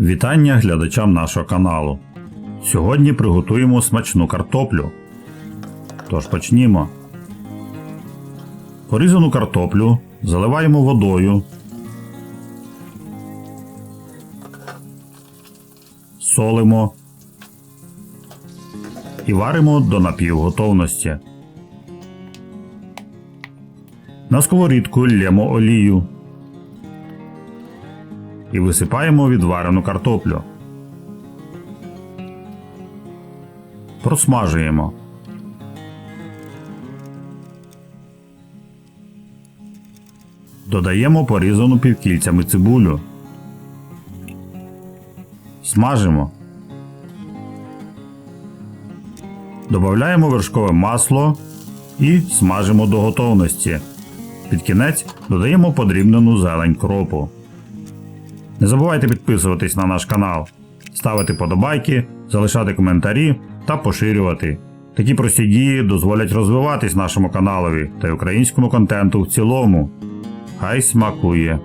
Вітання глядачам нашого каналу. Сьогодні приготуємо смачну картоплю. Тож почнімо. Порізану картоплю заливаємо водою. Солимо і варимо до напівготовності. На сковорідку лємо олію і висипаємо відварену картоплю. Просмажуємо. Додаємо порізану півкільцями цибулю. Смажимо. Додаємо вершкове масло і смажимо до готовності. Під кінець додаємо подрібнену зелень кропу. Не забувайте підписуватись на наш канал, ставити подобайки, залишати коментарі та поширювати. Такі прості дії дозволять розвиватись нашому каналові та й українському контенту в цілому. Хай смакує!